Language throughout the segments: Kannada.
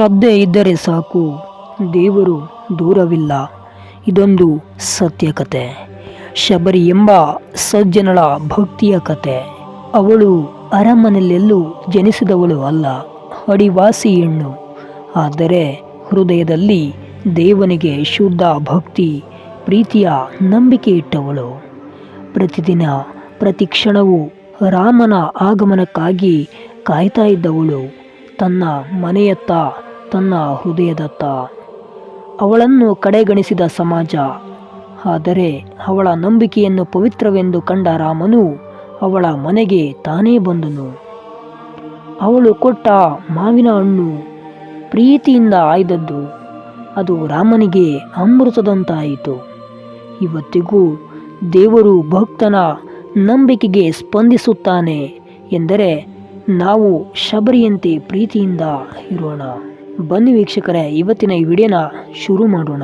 ಶ್ರದ್ಧೆ ಇದ್ದರೆ ಸಾಕು. ದೇವರು ದೂರವಿಲ್ಲ. ಇದೊಂದು ಸತ್ಯ ಕತೆ ಶಬರಿ ಎಂಬ ಸಜ್ಜನಳ ಭಕ್ತಿಯ ಕತೆ. ಅವಳು ಅರಮನೆಯಲ್ಲೆಲ್ಲೂ ಜನಿಸಿದವಳು ಅಲ್ಲ, ಅಡಿವಾಸಿ ಹೆಣ್ಣು. ಆದರೆ ಹೃದಯದಲ್ಲಿ ದೇವನಿಗೆ ಶುದ್ಧ ಭಕ್ತಿ, ಪ್ರೀತಿಯ ನಂಬಿಕೆ ಇಟ್ಟವಳು. ಪ್ರತಿದಿನ, ಪ್ರತಿ ಕ್ಷಣವೂ ರಾಮನ ಆಗಮನಕ್ಕಾಗಿ ಕಾಯ್ತಾ ಇದ್ದವಳು. ತನ್ನ ಮನೆಯತ್ತ ತನ್ನ ಹೃದಯದತ್ತ ಅವಳನ್ನು ಕಡೆಗಣಿಸಿದ ಸಮಾಜ. ಆದರೆ ಅವಳ ನಂಬಿಕೆಯನ್ನು ಪವಿತ್ರವೆಂದು ಕಂಡ ರಾಮನು ಅವಳ ಮನೆಗೆ ತಾನೇ ಬಂದನು. ಅವಳು ಕೊಟ್ಟ ಮಾವಿನ ಹಣ್ಣು ಪ್ರೀತಿಯಿಂದ ಆಯ್ದದ್ದು. ಅದು ರಾಮನಿಗೆ ಅಮೃತದಂತಾಯಿತು. ಇವತ್ತಿಗೂ ದೇವರು ಭಕ್ತನ ನಂಬಿಕೆಗೆ ಸ್ಪಂದಿಸುತ್ತಾನೆ ಎಂದರೆ ನಾವು ಶಬರಿಯಂತೆ ಪ್ರೀತಿಯಿಂದ ಇರೋಣ. ಬನ್ನಿ ವೀಕ್ಷಕರೇ, ಇವತ್ತಿನ ಈ ವಿಡಿಯೋನ ಶುರು ಮಾಡೋಣ.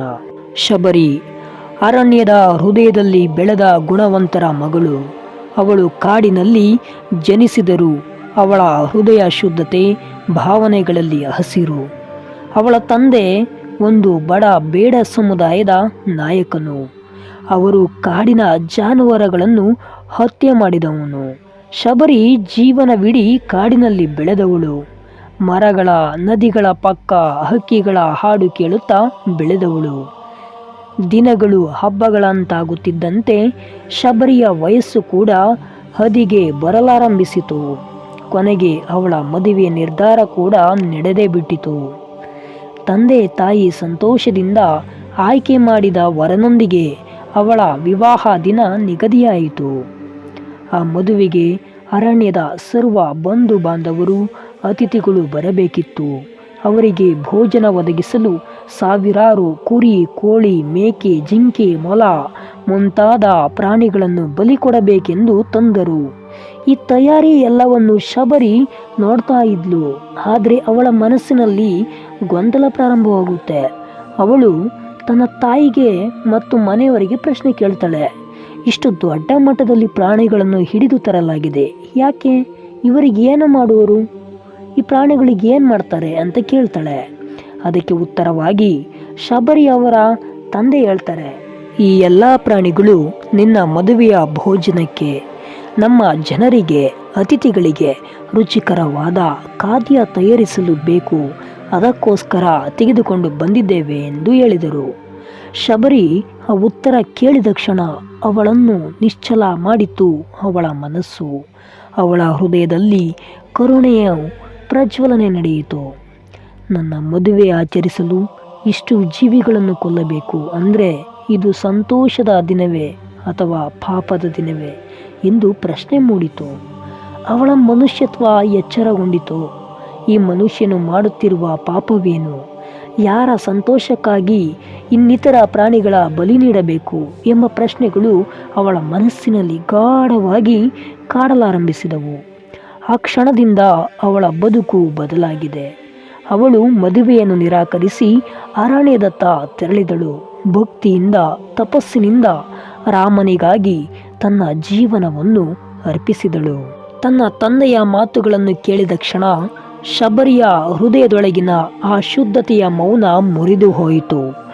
ಶಬರಿ, ಅರಣ್ಯದ ಹೃದಯದಲ್ಲಿ ಬೆಳೆದ ಗುಣವಂತರ ಮಗಳು. ಅವಳು ಕಾಡಿನಲ್ಲಿ ಜನಿಸಿದರು ಅವಳ ಹೃದಯ ಶುದ್ಧತೆ ಭಾವನೆಗಳಲ್ಲಿ ಹಸಿರು. ಅವಳ ತಂದೆ ಒಂದು ಬಡ ಬೇಡ ಸಮುದಾಯದ ನಾಯಕನು. ಅವರು ಕಾಡಿನ ಜಾನುವಾರುಗಳನ್ನು ಹತ್ಯೆ ಮಾಡಿದವನು. ಶಬರಿ ಜೀವನವಿಡೀ ಕಾಡಿನಲ್ಲಿ ಬೆಳೆದವಳು. ಮರಗಳ ನದಿಗಳ ಪಕ್ಕ ಹಕ್ಕಿಗಳ ಹಾಡು ಕೇಳುತ್ತಾ ಬೆಳೆದವಳು. ದಿನಗಳು ಹಬ್ಬಗಳಂತಾಗುತ್ತಿದ್ದಂತೆ ಶಬರಿಯ ವಯಸ್ಸು ಕೂಡ ಹದಿಗೆ ಬರಲಾರಂಭಿಸಿತು. ಕೊನೆಗೆ ಅವಳ ಮದುವೆಯ ನಿರ್ಧಾರ ಕೂಡ ನಡೆದೇ ಬಿಟ್ಟಿತು. ತಂದೆ ತಾಯಿ ಸಂತೋಷದಿಂದ ಆಯ್ಕೆ ಮಾಡಿದ ವರನೊಂದಿಗೆ ಅವಳ ವಿವಾಹ ದಿನ ನಿಗದಿಯಾಯಿತು. ಆ ಮದುವೆಗೆ ಅರಣ್ಯದ ಸರ್ವ ಬಂಧು ಬಾಂಧವರು ಅತಿಥಿಗಳು ಬರಬೇಕಿತ್ತು. ಅವರಿಗೆ ಭೋಜನ ಒದಗಿಸಲು ಸಾವಿರಾರು ಕುರಿ, ಕೋಳಿ, ಮೇಕೆ, ಜಿಂಕೆ, ಮೊಲ ಮುಂತಾದ ಪ್ರಾಣಿಗಳನ್ನು ಬಲಿ ಕೊಡಬೇಕೆಂದು ತಂದರು. ಈ ತಯಾರಿ ಎಲ್ಲವನ್ನು ಶಬರಿ ನೋಡ್ತಾ ಇದ್ಲು. ಆದರೆ ಅವಳ ಮನಸ್ಸಿನಲ್ಲಿ ಗೊಂದಲ ಪ್ರಾರಂಭವಾಗುತ್ತೆ. ಅವಳು ತನ್ನ ತಾಯಿಗೆ ಮತ್ತು ಮನೆಯವರಿಗೆ ಪ್ರಶ್ನೆ ಕೇಳ್ತಾಳೆ. ಇಷ್ಟು ದೊಡ್ಡ ಮಟ್ಟದಲ್ಲಿ ಪ್ರಾಣಿಗಳನ್ನು ಹಿಡಿದು ತರಲಾಗಿದೆ. ಯಾಕೆ? ಇವರಿಗೆ ಏನು ಮಾಡುವರು? ಈ ಪ್ರಾಣಿಗಳಿಗೆ ಏನು ಮಾಡ್ತಾರೆ ಅಂತ ಕೇಳ್ತಾಳೆ. ಅದಕ್ಕೆ ಉತ್ತರವಾಗಿ, ಶಬರಿ ಅವರ ತಂದೆ ಹೇಳ್ತಾರೆ, ಈ ಎಲ್ಲ ಪ್ರಾಣಿಗಳು ನಿನ್ನ ಮದುವೆಯ ಭೋಜನಕ್ಕೆ, ನಮ್ಮ ಜನರಿಗೆ, ಅತಿಥಿಗಳಿಗೆ ರುಚಿಕರವಾದ ಖಾದ್ಯ ತಯಾರಿಸಲು ಬೇಕು. ಅದಕ್ಕೋಸ್ಕರ ತೆಗೆದುಕೊಂಡು ಬಂದಿದ್ದೇವೆ ಎಂದು ಹೇಳಿದರು. ಶಬರಿ ಆ ಉತ್ತರ ಕೇಳಿದ ಕ್ಷಣ ಅವಳನ್ನು ನಿಶ್ಚಲ ಮಾಡಿತು ಅವಳ ಮನಸ್ಸು. ಅವಳ ಹೃದಯದಲ್ಲಿ ಕರುಣೆಯ ಪ್ರಜ್ವಲನೆ ನಡೆಯಿತು. ನನ್ನ ಮದುವೆ ಆಚರಿಸಲು ಇಷ್ಟು ಜೀವಿಗಳನ್ನು ಕೊಲ್ಲಬೇಕು ಅಂದರೆ ಇದು ಸಂತೋಷದ ದಿನವೇ ಅಥವಾ ಪಾಪದ ದಿನವೇ ಎಂದು ಪ್ರಶ್ನೆ ಮೂಡಿತು. ಅವಳ ಮನುಷ್ಯತ್ವ ಎಚ್ಚರಗೊಂಡಿತು. ಈ ಮನುಷ್ಯನು ಮಾಡುತ್ತಿರುವ ಪಾಪವೇನು? ಯಾರ ಸಂತೋಷಕ್ಕಾಗಿ ಇನ್ನಿತರ ಪ್ರಾಣಿಗಳ ಬಲಿ ನೀಡಬೇಕು ಎಂಬ ಪ್ರಶ್ನೆಗಳು ಅವಳ ಮನಸ್ಸಿನಲ್ಲಿ ಗಾಢವಾಗಿ ಕಾಡಲಾರಂಭಿಸಿದವು. ಆ ಕ್ಷಣದಿಂದ ಅವಳ ಬದುಕು ಬದಲಾಗಿದೆ. ಅವಳು ಮದುವೆಯನ್ನು ನಿರಾಕರಿಸಿ ಅರಣ್ಯದತ್ತ ತೆರಳಿದಳು. ಭಕ್ತಿಯಿಂದ, ತಪಸ್ಸಿನಿಂದ ರಾಮನಿಗಾಗಿ ತನ್ನ ಜೀವನವನ್ನು ಅರ್ಪಿಸಿದಳು. ತನ್ನ ತಂದೆಯ ಮಾತುಗಳನ್ನು ಕೇಳಿದ ಕ್ಷಣ ಶಬರಿಯ ಹೃದಯದೊಳಗಿನ ಆ ಶುದ್ಧತೆಯ ಮೌನ ಮುರಿದು ಹೋಯಿತು.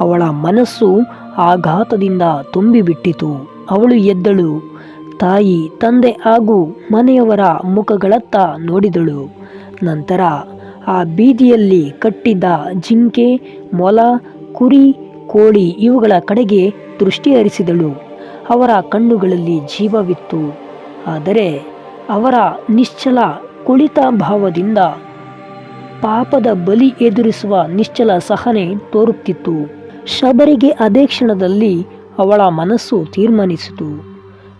ಅವಳ ಮನಸ್ಸು ಆಘಾತದಿಂದ ತುಂಬಿಬಿಟ್ಟಿತು. ಅವಳು ಎದ್ದಳು. ತಾಯಿ, ತಂದೆ ಹಾಗೂ ಮನೆಯವರ ಮುಖಗಳತ್ತ ನೋಡಿದಳು. ನಂತರ ಆ ಬೀದಿಯಲ್ಲಿ ಕಟ್ಟಿದ್ದ ಜಿಂಕೆ, ಮೊಲ, ಕುರಿ, ಕೋಳಿ ಇವುಗಳ ಕಡೆಗೆ ದೃಷ್ಟಿ ಹರಿಸಿದಳು. ಅವರ ಕಣ್ಣುಗಳಲ್ಲಿ ಜೀವವಿತ್ತು. ಆದರೆ ಅವರ ನಿಶ್ಚಲ ಕುಳಿತ ಭಾವದಿಂದ ಪಾಪದ ಬಲಿ ಎದುರಿಸುವ ನಿಶ್ಚಲ ಸಹನೆ ತೋರುತ್ತಿತ್ತು. ಶಬರಿಗೆ ಅದೇ ಕ್ಷಣದಲ್ಲಿ ಅವಳ ಮನಸ್ಸು ತೀರ್ಮಾನಿಸಿತು.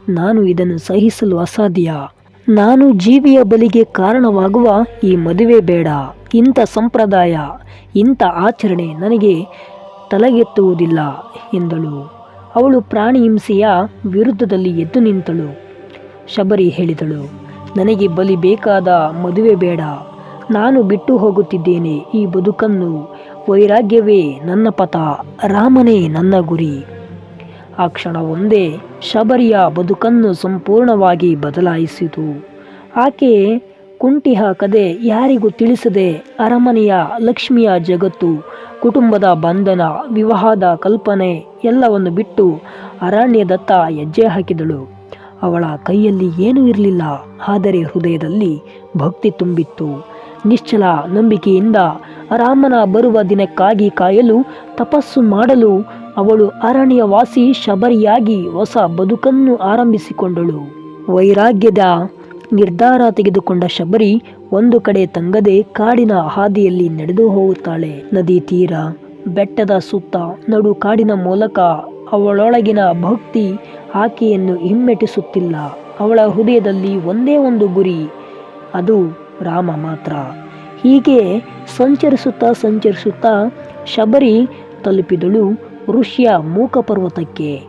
ನಾನು ಇದನ್ನು ಸಹಿಸಲು ಅಸಾಧ್ಯ. ನಾನು ಜೀವಿಯ ಬಲಿಗೆ ಕಾರಣವಾಗುವ ಈ ಮದುವೆ ಬೇಡ. ಇಂಥ ಸಂಪ್ರದಾಯ, ಇಂಥ ಆಚರಣೆ ನನಗೆ ತಲೆಗೆತ್ತುವುದಿಲ್ಲ ಎಂದಳು. ಅವಳು ಪ್ರಾಣಿ ಹಿಂಸೆಯ ವಿರುದ್ಧದಲ್ಲಿ ಎದ್ದು ನಿಂತಳು. ಶಬರಿ ಹೇಳಿದಳು, ನನಗೆ ಬಲಿ ಬೇಕಾದ ಮದುವೆ ಬೇಡ. ನಾನು ಬಿಟ್ಟು ಹೋಗುತ್ತಿದ್ದೇನೆ ಈ ಬದುಕನ್ನು. ವೈರಾಗ್ಯವೇ ನನ್ನ ಪಥ ರಾಮನೇ ನನ್ನ ಗುರಿ. ಆ ಕ್ಷಣ ಒಂದೇ ಶಬರಿಯ ಬದುಕನ್ನು ಸಂಪೂರ್ಣವಾಗಿ ಬದಲಾಯಿಸಿತು. ಆಕೆ ಕುಂಟಿ ಹಾಕದೆ ಯಾರಿಗೂ ತಿಳಿಸದೆ ಅರಮನೆಯ ಲಕ್ಷ್ಮಿಯ ಜಗತ್ತು, ಕುಟುಂಬದ ಬಂಧನ, ವಿವಾಹದ ಕಲ್ಪನೆ ಎಲ್ಲವನ್ನು ಬಿಟ್ಟು ಅರಣ್ಯದತ್ತ ಹೆಜ್ಜೆ ಹಾಕಿದಳು. ಅವಳ ಕೈಯಲ್ಲಿ ಏನೂ ಇರಲಿಲ್ಲ, ಆದರೆ ಹೃದಯದಲ್ಲಿ ಭಕ್ತಿ ತುಂಬಿತ್ತು. ನಿಶ್ಚಲ ನಂಬಿಕೆಯಿಂದ ರಾಮನ ಬರುವ ದಿನಕ್ಕಾಗಿ ಕಾಯಲು ತಪಸ್ಸು ಮಾಡಲು ಅವಳು ಅರಣ್ಯವಾಸಿ ಶಬರಿಯಾಗಿ ಹೊಸ ಬದುಕನ್ನು ಆರಂಭಿಸಿಕೊಂಡಳು. ವೈರಾಗ್ಯದ ನಿರ್ಧಾರ ತೆಗೆದುಕೊಂಡ ಶಬರಿ ಒಂದು ಕಡೆ ತಂಗದೆ ಕಾಡಿನ ಹಾದಿಯಲ್ಲಿ ನಡೆದು ಹೋಗುತ್ತಾಳೆ. ನದಿ ತೀರ, ಬೆಟ್ಟದ ಸುತ್ತ, ನಡು ಕಾಡಿನ ಮೂಲಕ ಅವಳೊಳಗಿನ ಭಕ್ತಿ ಆಕೆಯನ್ನು ಹಿಮ್ಮೆಟ್ಟಿಸುತ್ತಿಲ್ಲ. ಅವಳ ಹೃದಯದಲ್ಲಿ ಒಂದೇ ಒಂದು ಗುರಿ, ಅದು ರಾಮ ಮಾತ್ರ. ಹೀಗೆ ಸಂಚರಿಸುತ್ತಾ ಸಂಚರಿಸುತ್ತಾ ಶಬರಿ ತಲುಪಿದಳು. ಋಷ್ಯ ಮೂಕ ಪರ್ವತಕ್ಕೆ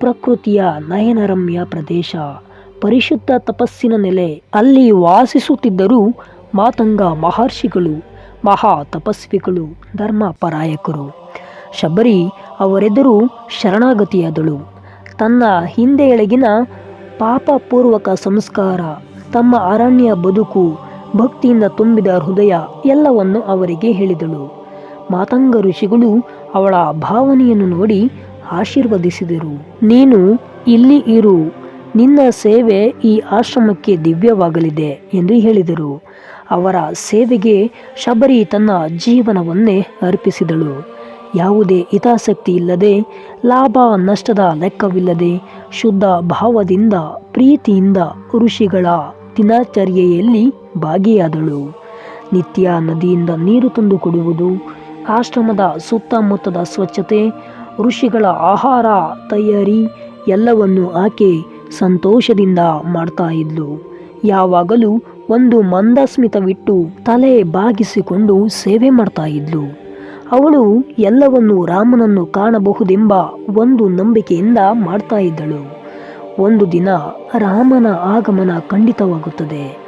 ಪ್ರಕೃತಿಯ ನಯನರಮ್ಯ ಪ್ರದೇಶ. ಪರಿಶುದ್ಧ ತಪಸ್ಸಿನ ನೆಲೆ ಅಲ್ಲಿ ವಾಸಿಸುತ್ತಿದ್ದರು ಮಾತಂಗ ಮಹರ್ಷಿಗಳು, ಮಹಾ ತಪಸ್ವಿಗಳು ಧರ್ಮ ಪರಾಯಕರು ಶಬರಿ ಅವರೆದುರು ಶರಣಾಗತಿಯಾದಳು. ತನ್ನ ಹಿಂದೆಯೊಳಗಿನ ಪಾಪಪೂರ್ವಕ ಸಂಸ್ಕಾರ, ತಮ್ಮ ಅರಣ್ಯ ಬದುಕು, ಭಕ್ತಿಯಿಂದ ತುಂಬಿದ ಹೃದಯ ಎಲ್ಲವನ್ನು ಅವರಿಗೆ ಹೇಳಿದಳು. ಮಾತಂಗ ಋಷಿಗಳು ಅವಳ ಭಾವನೆಯನ್ನು ನೋಡಿ ಆಶೀರ್ವದಿಸಿದರು. ನೀನು ಇಲ್ಲಿ ಇರು. ನಿನ್ನ ಸೇವೆ ಈ ಆಶ್ರಮಕ್ಕೆ ದಿವ್ಯವಾಗಲಿದೆ ಎಂದು ಹೇಳಿದರು. ಅವರ ಸೇವೆಗೆ ಶಬರಿ ತನ್ನ ಜೀವನವನ್ನೇ ಅರ್ಪಿಸಿದಳು. ಯಾವುದೇ ಹಿತಾಸಕ್ತಿ ಇಲ್ಲದೆ, ಲಾಭ ನಷ್ಟದ ಲೆಕ್ಕವಿಲ್ಲದೆ, ಶುದ್ಧ ಭಾವದಿಂದ, ಪ್ರೀತಿಯಿಂದ ಋಷಿಗಳ ದಿನಾಚರ್ಯೆಯಲ್ಲಿ ಭಾಗಿಯಾದಳು. ನಿತ್ಯ ನದಿಯಿಂದ ನೀರು ತಂದು ಕೊಡುವುದು ಆಶ್ರಮದ ಸುತ್ತಮುತ್ತದ ಸ್ವಚ್ಛತೆ, ಋಷಿಗಳ ಆಹಾರ ತಯಾರಿ ಎಲ್ಲವನ್ನು ಆಕೆ ಸಂತೋಷದಿಂದ ಮಾಡ್ತಾ ಇದ್ಲು. ಯಾವಾಗಲೂ ಒಂದು ಮಂದಸ್ಮಿತವಿಟ್ಟು ತಲೆ ಬಾಗಿಸಿಕೊಂಡು ಸೇವೆ ಮಾಡ್ತಾ ಇದ್ಲು. ಅವಳು ಎಲ್ಲವನ್ನು ರಾಮನನ್ನು ಕಾಣಬಹುದೆಂಬ ಒಂದು ನಂಬಿಕೆಯಿಂದ ಮಾಡ್ತಾ ಇದ್ದಳು. ಒಂದು ದಿನ ರಾಮನ ಆಗಮನ ಖಂಡಿತವಾಗುತ್ತದೆ.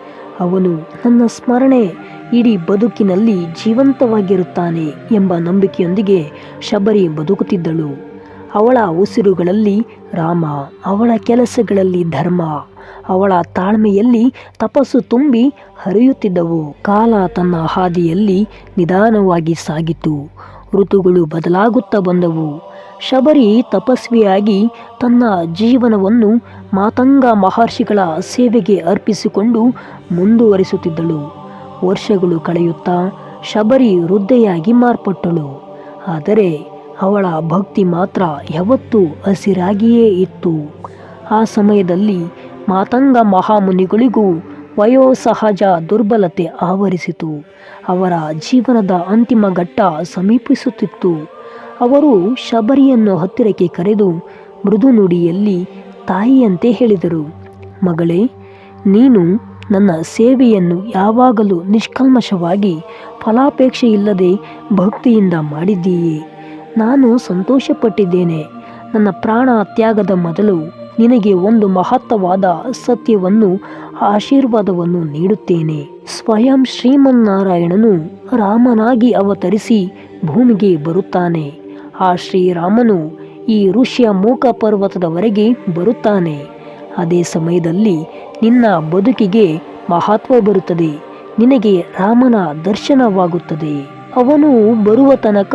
ಅವನು ನನ್ನ ಸ್ಮರಣೆ ಇಡೀ ಬದುಕಿನಲ್ಲಿ ಜೀವಂತವಾಗಿರುತ್ತಾನೆ ಎಂಬ ನಂಬಿಕೆಯೊಂದಿಗೆ ಶಬರಿ ಬದುಕುತ್ತಿದ್ದಳು. ಅವಳ ಉಸಿರುಗಳಲ್ಲಿ ರಾಮ, ಅವಳ ಕೆಲಸಗಳಲ್ಲಿ ಧರ್ಮ, ಅವಳ ತಾಳ್ಮೆಯಲ್ಲಿ ತಪಸ್ಸು ತುಂಬಿ ಹರಿಯುತ್ತಿದ್ದವು. ಕಾಲ ತನ್ನ ಹಾದಿಯಲ್ಲಿ ನಿಧಾನವಾಗಿ ಸಾಗಿತು. ಋತುಗಳು ಬದಲಾಗುತ್ತಾ ಬಂದವು. ಶಬರಿ ತಪಸ್ವಿಯಾಗಿ ತನ್ನ ಜೀವನವನ್ನು ಮಾತಂಗ ಮಹರ್ಷಿಗಳ ಸೇವೆಗೆ ಅರ್ಪಿಸಿಕೊಂಡು ಮುಂದುವರಿಸುತ್ತಿದ್ದಳು. ವರ್ಷಗಳು ಕಳೆಯುತ್ತಾ ಶಬರಿ ವೃದ್ಧೆಯಾಗಿ ಮಾರ್ಪಟ್ಟಳು. ಆದರೆ ಅವಳ ಭಕ್ತಿ ಮಾತ್ರ ಯಾವತ್ತೂ ಹಸಿರಾಗಿಯೇ ಇತ್ತು. ಆ ಸಮಯದಲ್ಲಿ ಮಾತಂಗ ಮಹಾಮುನಿಗಳಿಗೂ ವಯೋಸಹಜ ದುರ್ಬಲತೆ ಆವರಿಸಿತು. ಅವರ ಜೀವನದ ಅಂತಿಮ ಘಟ್ಟ ಸಮೀಪಿಸುತ್ತಿತ್ತು. ಅವರು ಶಬರಿಯನ್ನು ಹತ್ತಿರಕ್ಕೆ ಕರೆದು ಮೃದು ನುಡಿಯಲ್ಲಿ ತಾಯಿಯಂತೆ ಹೇಳಿದರು, ಮಗಳೇ, ನೀನು ನನ್ನ ಸೇವೆಯನ್ನು ಯಾವಾಗಲೂ ನಿಷ್ಕಲ್ಮಶವಾಗಿ ಫಲಾಪೇಕ್ಷೆ ಇಲ್ಲದೆ ಭಕ್ತಿಯಿಂದ ಮಾಡಿದ್ದೀಯೇ. ನಾನು ಸಂತೋಷಪಟ್ಟಿದ್ದೇನೆ. ನನ್ನ ಪ್ರಾಣ ತ್ಯಾಗದ ಮೊದಲು ನಿನಗೆ ಒಂದು ಮಹತ್ತವಾದ ಸತ್ಯವನ್ನು, ಆಶೀರ್ವಾದವನ್ನು ನೀಡುತ್ತೇನೆ. ಸ್ವಯಂ ಶ್ರೀಮನ್ನಾರಾಯಣನು ರಾಮನಾಗಿ ಅವತರಿಸಿ ಭೂಮಿಗೆ ಬರುತ್ತಾನೆ. ಆ ಶ್ರೀರಾಮನು ಈ ಋಷ್ಯ ಮೂಕ ಪರ್ವತದವರೆಗೆ ಬರುತ್ತಾನೆ. ಅದೇ ಸಮಯದಲ್ಲಿ ನಿನ್ನ ಬದುಕಿಗೆ ಮಹತ್ವ ಬರುತ್ತದೆ. ನಿನಗೆ ರಾಮನ ದರ್ಶನವಾಗುತ್ತದೆ. ಅವನು ಬರುವ ತನಕ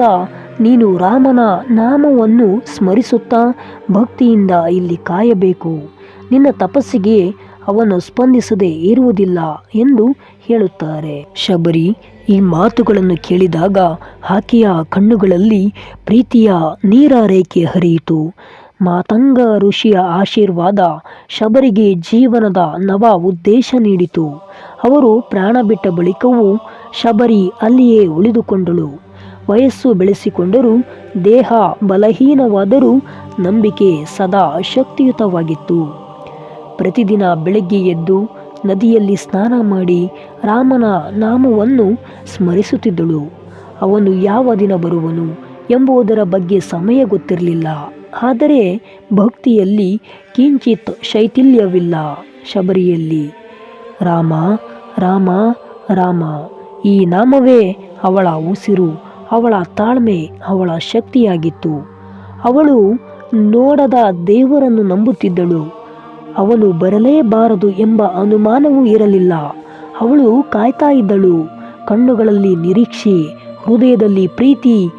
ನೀನು ರಾಮನ ನಾಮವನ್ನು ಸ್ಮರಿಸುತ್ತಾ ಭಕ್ತಿಯಿಂದ ಇಲ್ಲಿ ಕಾಯಬೇಕು. ನಿನ್ನ ತಪಸ್ಸಿಗೆ ಅವನು ಸ್ಪಂದಿಸದೆ ಇರುವುದಿಲ್ಲ ಎಂದು ಹೇಳುತ್ತಾರೆ. ಶಬರಿ ಈ ಮಾತುಗಳನ್ನು ಕೇಳಿದಾಗ ಆಕೆಯ ಕಣ್ಣುಗಳಲ್ಲಿ ಪ್ರೀತಿಯ ನೀರಾರೈಕೆ ಹರಿಯಿತು. ಮಾತಂಗ ಋಷಿಯ ಆಶೀರ್ವಾದ ಶಬರಿಗೆ ಜೀವನದ ನವ ಉದ್ದೇಶ ನೀಡಿತು. ಅವರು ಪ್ರಾಣ ಬಿಟ್ಟ ಬಳಿಕವೂ ಶಬರಿ ಅಲ್ಲಿಯೇ ಉಳಿದುಕೊಂಡಳು. ವಯಸ್ಸು ಬೆಳೆಸಿಕೊಂಡರೂ, ದೇಹ ಬಲಹೀನವಾದರೂ ನಂಬಿಕೆ ಸದಾ ಶಕ್ತಿಯುತವಾಗಿತ್ತು. ಪ್ರತಿದಿನ ಬೆಳಗ್ಗೆ ಎದ್ದು ನದಿಯಲ್ಲಿ ಸ್ನಾನ ಮಾಡಿ ರಾಮನ ನಾಮವನ್ನು ಸ್ಮರಿಸುತ್ತಿದ್ದಳು. ಅವನು ಯಾವ ದಿನ ಬರುವನು? ಎಂಬುದರ ಬಗ್ಗೆ ಸಮಯ ಗೊತ್ತಿರಲಿಲ್ಲ. ಆದರೆ ಭಕ್ತಿಯಲ್ಲಿ ಕಿಂಚಿತ್ ಶೈಥಿಲ್ಯವಿಲ್ಲ ಶಬರಿಯಲ್ಲಿ. ರಾಮ ರಾಮ ರಾಮ, ಈ ನಾಮವೇ ಅವಳ ಉಸಿರು, ಅವಳ ತಾಳ್ಮೆ, ಅವಳ ಶಕ್ತಿಯಾಗಿತ್ತು. ಅವಳು ನೋಡದ ದೇವರನ್ನು ನಂಬುತ್ತಿದ್ದಳು. ಅವನು ಬರಲೇಬಾರದು ಎಂಬ ಅನುಮಾನವೂ ಇರಲಿಲ್ಲ. ಅವಳು ಕಾಯ್ತಾ ಇದ್ದಳು. ಕಣ್ಣುಗಳಲ್ಲಿ ನಿರೀಕ್ಷೆ, ಹೃದಯದಲ್ಲಿ ಪ್ರೀತಿ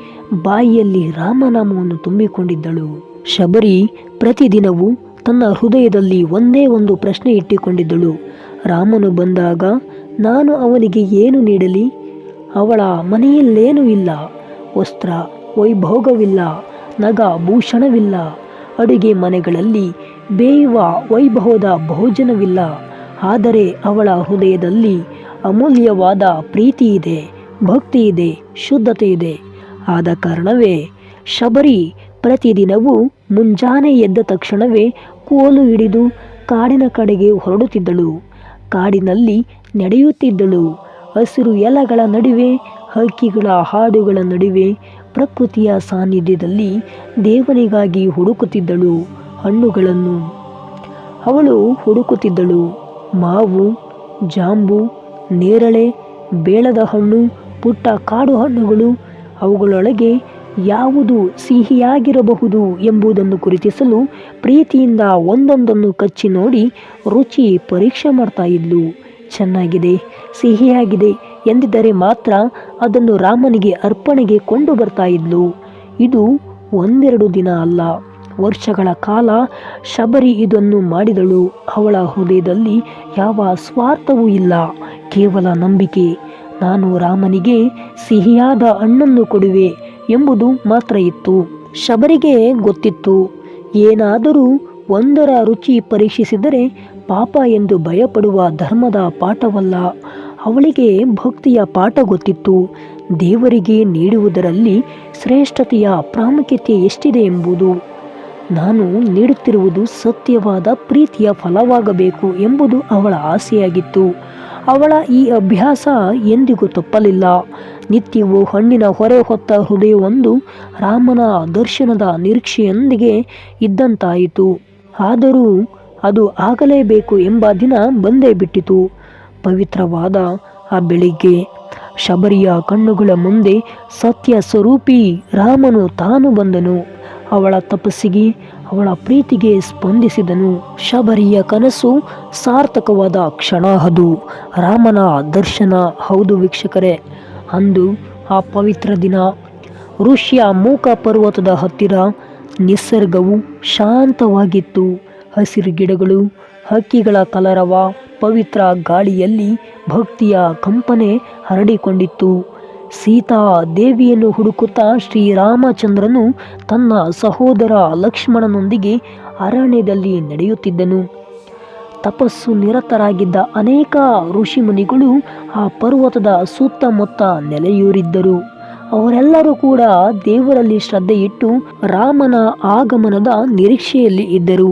ಬಾಯಿಯಲ್ಲಿ ರಾಮನಾಮವನ್ನು ತುಂಬಿಕೊಂಡಿದ್ದಳು. ಶಬರಿ ಪ್ರತಿದಿನವೂ ತನ್ನ ಹೃದಯದಲ್ಲಿ ಒಂದೇ ಒಂದು ಪ್ರಶ್ನೆ ಇಟ್ಟುಕೊಂಡಿದ್ದಳು. ರಾಮನು ಬಂದಾಗ, ನಾನು ಅವನಿಗೆ ಏನು ನೀಡಲಿ? ಅವಳ ಮನೆಯಲ್ಲೇನೂ ಇಲ್ಲ. ವಸ್ತ್ರ, ವೈಭೋಗವಿಲ್ಲ. ನಗ, ಭೂಷಣವಿಲ್ಲ. ಅಡುಗೆ ಮನೆಗಳಲ್ಲಿ ಬೇಯುವ ವೈಭವದ ಭೋಜನವಿಲ್ಲ. ಆದರೆ ಅವಳ ಹೃದಯದಲ್ಲಿ ಅಮೂಲ್ಯವಾದ ಪ್ರೀತಿ ಇದೆ ಭಕ್ತಿ ಇದೆ ಶುದ್ಧತೆ ಇದೆ ಆದ ಕಾರಣವೇ ಶಬರಿ ಪ್ರತಿದಿನವೂ ಮುಂಜಾನೆ ಎದ್ದ ತಕ್ಷಣವೇ ಕೋಲು ಹಿಡಿದು ಕಾಡಿನ ಕಡೆಗೆ ಹೊರಡುತ್ತಿದ್ದಳು. ಕಾಡಿನಲ್ಲಿ ನಡೆಯುತ್ತಿದ್ದಳು. ಹಸಿರು ಎಲೆಗಳ ನಡುವೆ, ಹಕ್ಕಿಗಳ ಹಾಡುಗಳ ನಡುವೆ ಪ್ರಕೃತಿಯ ಸಾನ್ನಿಧ್ಯದಲ್ಲಿ ದೇವನಿಗಾಗಿ ಹುಡುಕುತ್ತಿದ್ದಳು ಹಣ್ಣುಗಳನ್ನು. ಅವಳು ಹುಡುಕುತ್ತಿದ್ದಳು ಮಾವು, ಜಾಂಬು, ನೇರಳೆ, ಬೇಳದ ಹಣ್ಣು, ಪುಟ್ಟ ಕಾಡು ಹಣ್ಣುಗಳು ಅವುಗಳೊಳಗೆ ಯಾವುದು ಸಿಹಿಯಾಗಿರಬಹುದು ಎಂಬುದನ್ನು ಗುರುತಿಸಲು ಪ್ರೀತಿಯಿಂದ ಒಂದೊಂದನ್ನು ಕಚ್ಚಿ ನೋಡಿ ರುಚಿ ಪರೀಕ್ಷೆ ಮಾಡ್ತಾ ಇದ್ಲು. ಚೆನ್ನಾಗಿದೆ, ಸಿಹಿಯಾಗಿದೆ ಎಂದಿದ್ದರೆ ಮಾತ್ರ ಅದನ್ನು ರಾಮನಿಗೆ ಅರ್ಪಣೆಗೆ ಕೊಂಡು ಬರ್ತಾ ಇದ್ಲು. ಇದು ಒಂದೆರಡು ದಿನ ಅಲ್ಲ, ವರ್ಷಗಳ ಕಾಲ ಶಬರಿ ಇದನ್ನು ಮಾಡಿದಳು. ಅವಳ ಹೃದಯದಲ್ಲಿ ಯಾವ ಸ್ವಾರ್ಥವೂ ಇಲ್ಲ, ಕೇವಲ ನಂಬಿಕೆ. ನಾನು ರಾಮನಿಗೆ ಸಿಹಿಯಾದ ಹಣ್ಣನ್ನು ಕೊಡುವೆ ಎಂಬುದು ಮಾತ್ರ ಇತ್ತು. ಶಬರಿಗೆ ಗೊತ್ತಿತ್ತು. ಏನಾದರೂ ಒಂದರ ರುಚಿ ಪರೀಕ್ಷಿಸಿದರೆ ಪಾಪ ಎಂದು ಭಯಪಡುವ ಧರ್ಮದ ಪಾಠವಲ್ಲ. ಅವಳಿಗೆ ಭಕ್ತಿಯ ಪಾಠ ಗೊತ್ತಿತ್ತು. ದೇವರಿಗೆ ನೀಡುವುದರಲ್ಲಿ ಶ್ರೇಷ್ಠತೆಯ ಪ್ರಾಮುಖ್ಯತೆ ಎಷ್ಟಿದೆ ಎಂಬುದು. ನಾನು ನೀಡುತ್ತಿರುವುದು ಸತ್ಯವಾದ ಪ್ರೀತಿಯ ಫಲವಾಗಬೇಕು ಎಂಬುದು ಅವಳ ಆಸೆಯಾಗಿತ್ತು. ಅವಳ ಈ ಅಭ್ಯಾಸ ಎಂದಿಗೂ ತಪ್ಪಲಿಲ್ಲ. ನಿತ್ಯವೂ ಹಣ್ಣಿನ ಹೊರೆ ಹೊತ್ತ ಹೃದಯವೊಂದು ರಾಮನ ದರ್ಶನದ ನಿರೀಕ್ಷೆಯೊಂದಿಗೆ ಇದ್ದಂತಾಯಿತು. ಆದರೂ ಅದು ಆಗಲೇಬೇಕು ಎಂಬ ದಿನ ಬಂದೇ ಬಿಟ್ಟಿತು. ಪವಿತ್ರವಾದ ಆ ಬೆಳಿಗ್ಗೆ ಶಬರಿಯ ಕಣ್ಣುಗಳ ಮುಂದೆ ಸತ್ಯ ಸ್ವರೂಪಿ ರಾಮನು ತಾನು ಬಂದನು. ಅವಳ ತಪಸ್ಸಿಗೆ ಅವಳ ಪ್ರೀತಿಗೆ ಸ್ಪಂದಿಸಿದನು. ಶಬರಿಯ ಕನಸು ಸಾರ್ಥಕವಾದ ಕ್ಷಣ ಅದು. ರಾಮನ ದರ್ಶನ, ಹೌದು ವೀಕ್ಷಕರೇ. ಅಂದು ಆ ಪವಿತ್ರ ದಿನ. ಋಷಿಯ ಮೂಕ ಪರ್ವತದ ಹತ್ತಿರ ನಿಸರ್ಗವು ಶಾಂತವಾಗಿತ್ತು. ಹಸಿರು ಗಿಡಗಳು, ಹಕ್ಕಿಗಳ ಕಲರವ, ಪವಿತ್ರ ಗಾಳಿಯಲ್ಲಿ ಭಕ್ತಿಯ ಕಂಪನೆ ಹರಡಿಕೊಂಡಿತ್ತು. ಸೀತಾ ದೇವಿಯನ್ನು ಹುಡುಕುತ್ತಾ ಶ್ರೀರಾಮಚಂದ್ರನು ತನ್ನ ಸಹೋದರ ಲಕ್ಷ್ಮಣನೊಂದಿಗೆ ಅರಣ್ಯದಲ್ಲಿ ನಡೆಯುತ್ತಿದ್ದನು. ತಪಸ್ಸು ನಿರತರಾಗಿದ್ದ ಅನೇಕ ಋಷಿಮುನಿಗಳು ಆ ಪರ್ವತದ ಸುತ್ತಮುತ್ತ ನೆಲೆಯೂರಿದ್ದರು. ಅವರೆಲ್ಲರೂ ಕೂಡ ದೇವರಲ್ಲಿ ಶ್ರದ್ಧೆಯಿಟ್ಟು ರಾಮನ ಆಗಮನದ ನಿರೀಕ್ಷೆಯಲ್ಲಿ ಇದ್ದರು.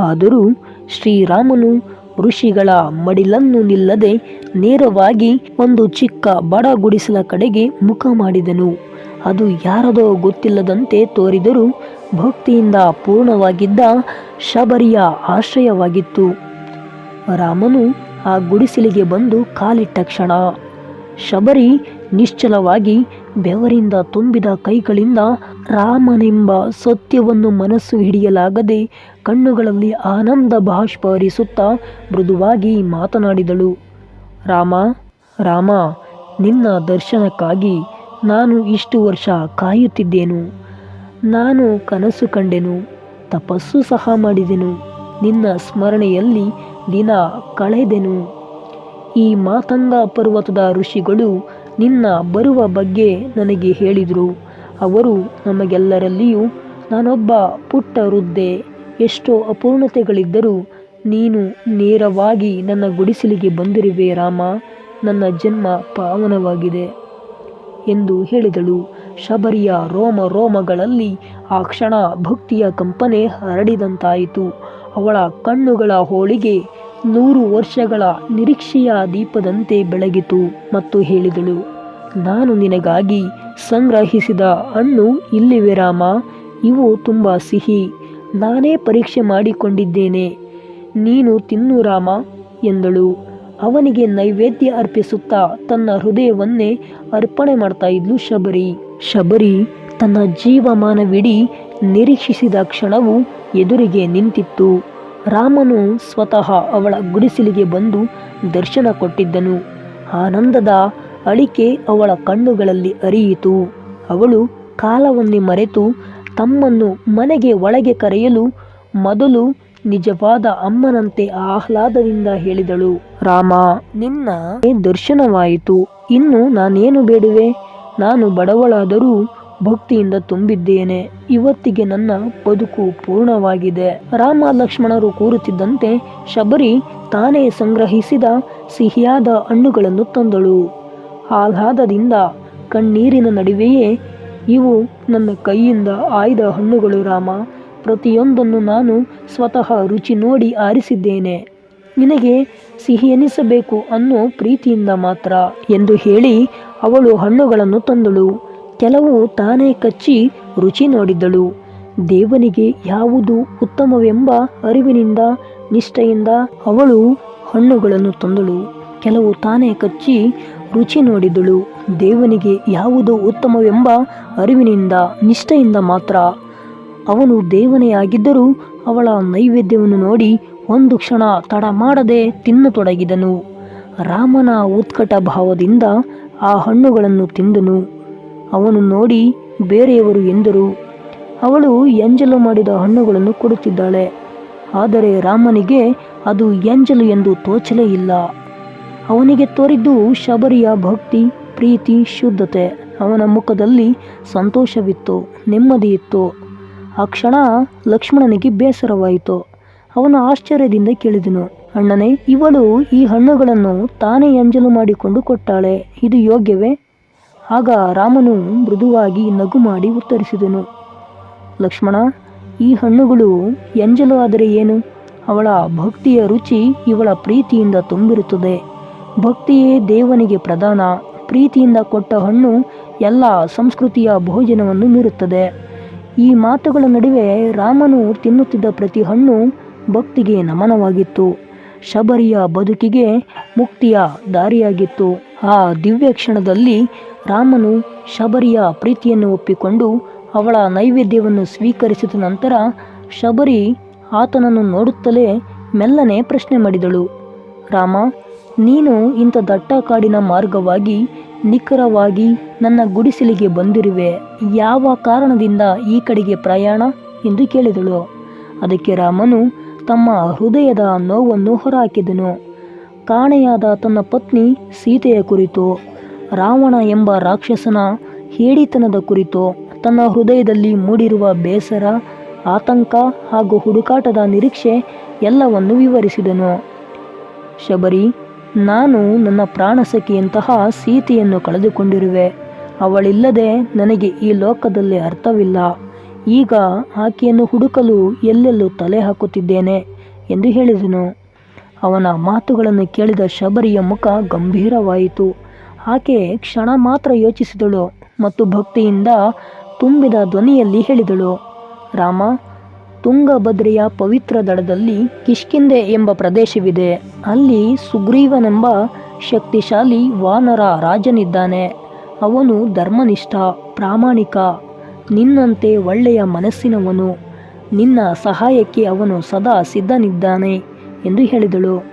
ಆದರೂ ಶ್ರೀರಾಮನು ಋಷಿಗಳ ಮಡಿಲನ್ನು ನಿಲ್ಲದೆ ನೇರವಾಗಿ ಒಂದು ಚಿಕ್ಕ ಬಡ ಗುಡಿಸಲ ಕಡೆಗೆ ಮುಖ ಮಾಡಿದನು. ಅದು ಯಾರದೋ ಗೊತ್ತಿಲ್ಲದಂತೆ ತೋರಿದರೂ ಭಕ್ತಿಯಿಂದ ಪೂರ್ಣವಾಗಿದ್ದ ಶಬರಿಯ ಆಶ್ರಯವಾಗಿತ್ತು. ರಾಮನು ಆ ಗುಡಿಸಲಿಗೆ ಬಂದು ಕಾಲಿಟ್ಟ ಕ್ಷಣ. ಶಬರಿ ನಿಶ್ಚಲವಾಗಿ ಬೆವರಿಂದ ತುಂಬಿದ ಕೈಗಳಿಂದ ರಾಮನೆಂಬ ಸತ್ಯವನ್ನು ಮನಸ್ಸು ಹಿಡಿಯಲಾಗದೆ ಕಣ್ಣುಗಳಲ್ಲಿ ಆನಂದ ಬಾಷ್ಪರಿಸುತ್ತಾ ಮೃದುವಾಗಿ ಮಾತನಾಡಿದಳು. ರಾಮ ರಾಮ, ನಿನ್ನ ದರ್ಶನಕ್ಕಾಗಿ ನಾನು ಇಷ್ಟು ವರ್ಷ ಕಾಯುತ್ತಿದ್ದೇನು? ನಾನು ಕನಸು ಕಂಡೆನು, ತಪಸ್ಸು ಸಹ ಮಾಡಿದೆನು, ನಿನ್ನ ಸ್ಮರಣೆಯಲ್ಲಿ ದಿನ ಕಳೆದೆನು. ಈ ಮಾತಂಗ ಪರ್ವತದ ಋಷಿಗಳು ನಿನ್ನ ಬರುವ ಬಗ್ಗೆ ನನಗೆ ಹೇಳಿದರು. ಅವರು ನಮಗೆಲ್ಲರಲ್ಲಿಯೂ, ನಾನೊಬ್ಬ ಪುಟ್ಟ ವೃದ್ಧೆ, ಎಷ್ಟೋ ಅಪೂರ್ಣತೆಗಳಿದ್ದರೂ ನೀನು ನೇರವಾಗಿ ನನ್ನ ಗುಡಿಸಲಿಗೆ ಬಂದಿರುವೆ ರಾಮ, ನನ್ನ ಜನ್ಮ ಪಾವನವಾಗಿದೆ ಎಂದು ಹೇಳಿದಳು. ಶಬರಿಯ ರೋಮ ರೋಮಗಳಲ್ಲಿ ಆ ಕ್ಷಣ ಭಕ್ತಿಯ ಕಂಪನೆ ಹರಡಿದಂತಾಯಿತು. ಅವಳ ಕಣ್ಣುಗಳ ಹೋಳಿಗೆ ನೂರು ವರ್ಷಗಳ ನಿರೀಕ್ಷೆಯ ದೀಪದಂತೆ ಬೆಳಗಿತು ಮತ್ತು ಹೇಳಿದಳು. ನಾನು ನಿನಗಾಗಿ ಸಂಗ್ರಹಿಸಿದ ಹಣ್ಣು ಇಲ್ಲಿವೆ ರಾಮ, ಇವು ತುಂಬ ಸಿಹಿ. ನಾನೇ ಪರೀಕ್ಷೆ ಮಾಡಿಕೊಂಡಿದ್ದೇನೆ. ನೀನು ತಿನ್ನು ರಾಮ, ಎಂದಳು. ಅವನಿಗೆ ನೈವೇದ್ಯ ಅರ್ಪಿಸುತ್ತಾ ತನ್ನ ಹೃದಯವನ್ನೇ ಅರ್ಪಣೆ ಮಾಡ್ತಾ ಇದ್ಲು ಶಬರಿ. ಶಬರಿ ತನ್ನ ಜೀವಮಾನವಿಡೀ ನಿರೀಕ್ಷಿಸಿದ ಕ್ಷಣವು ಎದುರಿಗೆ ನಿಂತಿತ್ತು. ರಾಮನು ಸ್ವತಃ ಅವಳ ಗುಡಿಸಲಿಗೆ ಬಂದು ದರ್ಶನ ಕೊಟ್ಟಿದ್ದನು. ಆನಂದದ ಅಳಿಕೆ ಅವಳ ಕಣ್ಣುಗಳಲ್ಲಿ ಅರಿಯಿತು ಅವಳು ಕಾಲವನ್ನೇ ಮರೆತು ತಮ್ಮನ್ನು ಮನೆಗೆ ಒಳಗೆ ಕರೆಯಲು ಮೊದಲು ನಿಜವಾದ ಅಮ್ಮನಂತೆ ಆಹ್ಲಾದದಿಂದ ಹೇಳಿದಳು, ರಾಮ, ನಿನ್ನ ದರ್ಶನವಾಯಿತು. ಇನ್ನು ನಾನೇನು ಬೇಡುವೆ? ನಾನು ಬಡವಳಾದರೂ ಭಕ್ತಿಯಿಂದ ತುಂಬಿದ್ದೇನೆ. ಇವತ್ತಿಗೆ ನನ್ನ ಬದುಕು ಪೂರ್ಣವಾಗಿದೆ. ರಾಮ ಲಕ್ಷ್ಮಣರು ಕೂರುತ್ತಿದ್ದಂತೆ ಶಬರಿ ತಾನೇ ಸಂಗ್ರಹಿಸಿದ ಸಿಹಿಯಾದ ಹಣ್ಣುಗಳನ್ನು ತಂದಳು. ಆಹ್ಲಾದದಿಂದ ಕಣ್ಣೀರಿನ ನಡುವೆಯೇ ಇವು ನನ್ನ ಕೈಯಿಂದ ಆಯ್ದ ಹಣ್ಣುಗಳು ರಾಮ. ಪ್ರತಿಯೊಂದನ್ನು ನಾನು ಸ್ವತಃ ರುಚಿ ನೋಡಿ ಆರಿಸಿದ್ದೇನೆ. ನಿನಗೆ ಸಿಹಿ ಎನಿಸಬೇಕು ಅನ್ನೋ ಪ್ರೀತಿಯಿಂದ ಮಾತ್ರ ಎಂದು ಹೇಳಿ ಅವಳು ಹಣ್ಣುಗಳನ್ನು ತಂದಳು. ಕೆಲವು ತಾನೇ ಕಚ್ಚಿ ರುಚಿ ನೋಡಿದ್ದಳು. ದೇವನಿಗೆ ಯಾವುದು ಉತ್ತಮವೆಂಬ ಅರಿವಿನಿಂದ, ನಿಷ್ಠೆಯಿಂದ ಅವಳು ಹಣ್ಣುಗಳನ್ನು ತಂದಳು. ಕೆಲವು ತಾನೇ ಕಚ್ಚಿ ರುಚಿ ನೋಡಿದಳು. ದೇವನಿಗೆ ಯಾವುದು ಉತ್ತಮವೆಂಬ ಅರಿವಿನಿಂದ, ನಿಷ್ಠೆಯಿಂದ ಮಾತ್ರ. ಅವನು ದೇವನೇ ಆಗಿದ್ದರೂ ಅವಳ ನೈವೇದ್ಯವನ್ನು ನೋಡಿ ಒಂದು ಕ್ಷಣ ತಡ ಮಾಡದೆ ತಿನ್ನತೊಡಗಿದನು. ರಾಮನ ಉತ್ಕಟ ಭಾವದಿಂದ ಆ ಹಣ್ಣುಗಳನ್ನು ತಿಂದನು. ಅವನು ನೋಡಿ, ಬೇರೆಯವರು ಎಂದರು, ಅವಳು ಎಂಜಲು ಮಾಡಿದ ಹಣ್ಣುಗಳನ್ನು ಕೊಡುತ್ತಿದ್ದಾಳೆ. ಆದರೆ ರಾಮನಿಗೆ ಅದು ಎಂಜಲು ಎಂದು ತೋಚಲೇ ಇಲ್ಲ. ಅವನಿಗೆ ತೋರಿದ್ದು ಶಬರಿಯ ಭಕ್ತಿ, ಪ್ರೀತಿ, ಶುದ್ಧತೆ. ಅವನ ಮುಖದಲ್ಲಿ ಸಂತೋಷವಿತ್ತು, ನೆಮ್ಮದಿ ಇತ್ತು. ಆ ಕ್ಷಣ ಲಕ್ಷ್ಮಣನಿಗೆ ಬೇಸರವಾಯಿತು. ಅವನು ಆಶ್ಚರ್ಯದಿಂದ ಕೇಳಿದನು, ಅಣ್ಣನೇ, ಇವಳು ಈ ಹಣ್ಣುಗಳನ್ನು ತಾನೇ ಎಂಜಲು ಮಾಡಿಕೊಂಡು ಕೊಟ್ಟಾಳೆ, ಇದು ಯೋಗ್ಯವೇ? ಆಗ ರಾಮನು ಮೃದುವಾಗಿ ನಗು ಮಾಡಿ ಉತ್ತರಿಸಿದನು, ಲಕ್ಷ್ಮಣ, ಈ ಹಣ್ಣುಗಳು ಎಂಜಲು ಆದರೆ ಏನು? ಅವಳ ಭಕ್ತಿಯ ರುಚಿ ಇವಳ ಪ್ರೀತಿಯಿಂದ ತುಂಬಿರುತ್ತದೆ. ಭಕ್ತಿಯೇ ದೇವನಿಗೆ ಪ್ರಧಾನ, ಪ್ರೀತಿಯಿಂದ ಕೊಟ್ಟ ಹಣ್ಣು ಎಲ್ಲ ಸಂಸ್ಕೃತಿಯ ಭೋಜನವನ್ನು ಮೀರುತ್ತದೆ ಈ ಮಾತುಗಳ ನಡುವೆ ರಾಮನು ತಿನ್ನುತ್ತಿದ್ದ ಪ್ರತಿ ಹಣ್ಣು ಭಕ್ತಿಗೆ ನಮನವಾಗಿತ್ತು. ಶಬರಿಯ ಬದುಕಿಗೆ ಮುಕ್ತಿಯ ದಾರಿಯಾಗಿತ್ತು. ಆ ದಿವ್ಯ ಕ್ಷಣದಲ್ಲಿ ರಾಮನು ಶಬರಿಯ ಪ್ರೀತಿಯನ್ನು ಒಪ್ಪಿಕೊಂಡು ಅವಳ ನೈವೇದ್ಯವನ್ನು ಸ್ವೀಕರಿಸಿದ ನಂತರ ಶಬರಿ ಆತನನ್ನು ನೋಡುತ್ತಲೇ ಮೆಲ್ಲನೆ ಪ್ರಶ್ನೆ ಮಾಡಿದಳು. ರಾಮ ನೀನು ಇಂಥ ದಟ್ಟ ಕಾಡಿನ ಮಾರ್ಗವಾಗಿ ನಿಖರವಾಗಿ ನನ್ನ ಗುಡಿಸಲಿಗೆ ಬಂದಿರುವೆ. ಯಾವ ಕಾರಣದಿಂದ ಈ ಕಡೆಗೆ ಪ್ರಯಾಣ? ಎಂದು ಕೇಳಿದಳು. ಅದಕ್ಕೆ ರಾಮನು ತಮ್ಮ ಹೃದಯದ ನೋವನ್ನು ಹೊರಹಾಕಿದನು. ಕಾಣೆಯಾದ ತನ್ನ ಪತ್ನಿ ಸೀತೆಯ ಕುರಿತು, ರಾವಣ ಎಂಬ ರಾಕ್ಷಸನ ಹೇಡಿತನದ ಕುರಿತು, ತನ್ನ ಹೃದಯದಲ್ಲಿ ಮೂಡಿರುವ ಬೇಸರ, ಆತಂಕ ಹಾಗೂ ಹುಡುಕಾಟದ ನಿರೀಕ್ಷೆ ಎಲ್ಲವನ್ನು ವಿವರಿಸಿದನು. ಶಬರಿ ನಾನು ನನ್ನ ಪ್ರಾಣಸಖಿಯಂತಹ ಸೀತೆಯನ್ನು ಕಳೆದುಕೊಂಡಿರುವೆ. ಅವಳಿಲ್ಲದೆ ನನಗೆ ಈ ಲೋಕದಲ್ಲಿ ಅರ್ಥವಿಲ್ಲ. ಈಗ ಆಕೆಯನ್ನು ಹುಡುಕಲು ಎಲ್ಲೆಲ್ಲೂ ತಲೆ ಹಾಕುತ್ತಿದ್ದೇನೆ ಎಂದು ಹೇಳಿದನು. ಅವನ ಮಾತುಗಳನ್ನು ಕೇಳಿದ ಶಬರಿಯ ಮುಖ ಗಂಭೀರವಾಯಿತು. ಆಕೆ ಕ್ಷಣ ಮಾತ್ರ ಯೋಚಿಸಿದಳು ಮತ್ತು ಭಕ್ತಿಯಿಂದ ತುಂಬಿದ ಧ್ವನಿಯಲ್ಲಿ ಹೇಳಿದಳು, ರಾಮ ತುಂಗಭದ್ರೆಯ ಪವಿತ್ರ ದಡದಲ್ಲಿ ಕಿಷ್ಕಿಂದೆ ಎಂಬ ಪ್ರದೇಶವಿದೆ. ಅಲ್ಲಿ ಸುಗ್ರೀವನೆಂಬ ಶಕ್ತಿಶಾಲಿ ವಾನರ ರಾಜನಿದ್ದಾನೆ. ಅವನು ಧರ್ಮನಿಷ್ಠ, ಪ್ರಾಮಾಣಿಕ, ನಿನ್ನಂತೆ ಒಳ್ಳೆಯ ಮನಸ್ಸಿನವನು. ನಿನ್ನ ಸಹಾಯಕ್ಕೆ ಅವನು ಸದಾ ಸಿದ್ಧನಿದ್ದಾನೆ ಎಂದು ಹೇಳಿದಳು.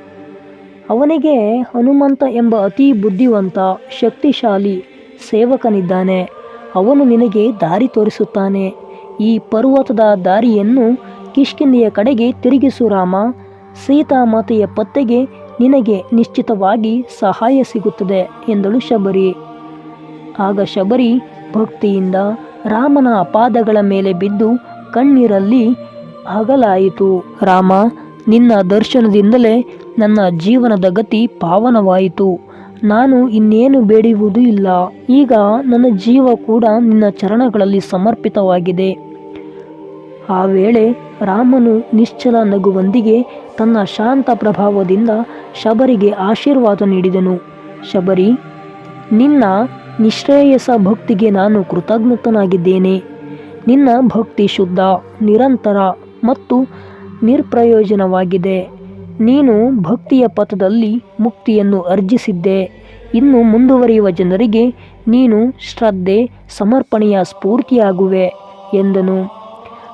ಅವನಿಗೆ ಹನುಮಂತ ಎಂಬ ಅತಿ ಬುದ್ಧಿವಂತ, ಶಕ್ತಿಶಾಲಿ ಸೇವಕನಿದ್ದಾನೆ. ಅವನು ನಿನಗೆ ದಾರಿ ತೋರಿಸುತ್ತಾನೆ. ಈ ಪರ್ವತದ ದಾರಿಯನ್ನು ಕಿಷ್ಕಿಂದೆಯ ಕಡೆಗೆ ತಿರುಗಿಸು ರಾಮ. ಸೀತಾಮಾತೆಯ ಪತ್ತೆಗೆ ನಿನಗೆ ನಿಶ್ಚಿತವಾಗಿ ಸಹಾಯ ಸಿಗುತ್ತದೆ ಎಂದಳು ಶಬರಿ. ಆಗ ಶಬರಿ ಭಕ್ತಿಯಿಂದ ರಾಮನ ಪಾದಗಳ ಮೇಲೆ ಬಿದ್ದು ಕಣ್ಣೀರಲ್ಲಿ ಹಗಲಾಯಿತು. ರಾಮ, ನಿನ್ನ ದರ್ಶನದಿಂದಲೇ ನನ್ನ ಜೀವನದ ಗತಿ ಪಾವನವಾಯಿತು. ನಾನು ಇನ್ನೇನು ಬೇಡುವುದೂ ಇಲ್ಲ. ಈಗ ನನ್ನ ಜೀವ ಕೂಡ ನಿನ್ನ ಚರಣಗಳಲ್ಲಿ ಸಮರ್ಪಿತವಾಗಿದೆ. ಆ ವೇಳೆ ರಾಮನು ನಿಶ್ಚಲ ನಗುವೊಂದಿಗೆ ತನ್ನ ಶಾಂತ ಪ್ರಭಾವದಿಂದ ಶಬರಿಗೆ ಆಶೀರ್ವಾದ ನೀಡಿದನು. ಶಬರಿ, ನಿನ್ನ ನಿಶ್ರೇಯಸ ಭಕ್ತಿಗೆ ನಾನು ಕೃತಜ್ಞತನಾಗಿದ್ದೇನೆ. ನಿನ್ನ ಭಕ್ತಿ ಶುದ್ಧ, ನಿರಂತರ ಮತ್ತು ನಿರ್ಪ್ರಯೋಜನವಾಗಿದೆ. ನೀನು ಭಕ್ತಿಯ ಪಥದಲ್ಲಿ ಮುಕ್ತಿಯನ್ನು ಅರ್ಜಿಸಿದ್ದೆ. ಇನ್ನು ಮುಂದುವರಿಯುವ ಜನರಿಗೆ ನೀನು ಶ್ರದ್ಧೆ, ಸಮರ್ಪಣೆಯ ಸ್ಫೂರ್ತಿಯಾಗುವೆ ಎಂದನು.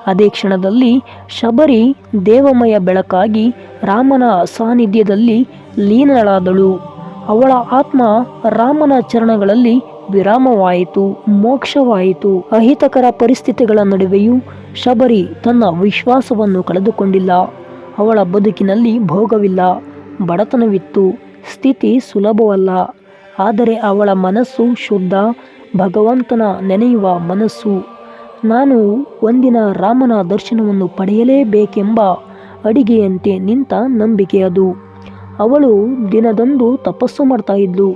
ಅದೇ ಕ್ಷಣದಲ್ಲಿ ಶಬರಿ ದೇವಮಯ ಬೆಳಕಾಗಿ ರಾಮನ ಸಾನ್ನಿಧ್ಯದಲ್ಲಿ ಲೀನಳಾದಳು. ಅವಳ ಆತ್ಮ ರಾಮನ ಚರಣಗಳಲ್ಲಿ ವಿರಾಮವಾಯಿತು, ಮೋಕ್ಷವಾಯಿತು. ಅಹಿತಕರ ಪರಿಸ್ಥಿತಿಗಳ ನಡುವೆಯೂ ಶಬರಿ ತನ್ನ ವಿಶ್ವಾಸವನ್ನು ಕಳೆದುಕೊಂಡಿಲ್ಲ. ಅವಳ ಬದುಕಿನಲ್ಲಿ ಭೋಗವಿಲ್ಲ, ಬಡತನವಿತ್ತು, ಸ್ಥಿತಿ ಸುಲಭವಲ್ಲ. ಆದರೆ ಅವಳ ಮನಸ್ಸು ಶುದ್ಧ, ಭಗವಂತನ ನೆನೆಯುವ ಮನಸ್ಸು ನಾನು ಒಂದಿನ ರಾಮನ ದರ್ಶನವನ್ನು ಪಡೆಯಲೇಬೇಕೆಂಬ ಅಡಿಗೆಯಂತೆ ನಿಂತ ನಂಬಿಕೆ ಅದು. ಅವಳು ದಿನದಂದು ತಪಸ್ಸು ಮಾಡ್ತಾ ಇದ್ಲು,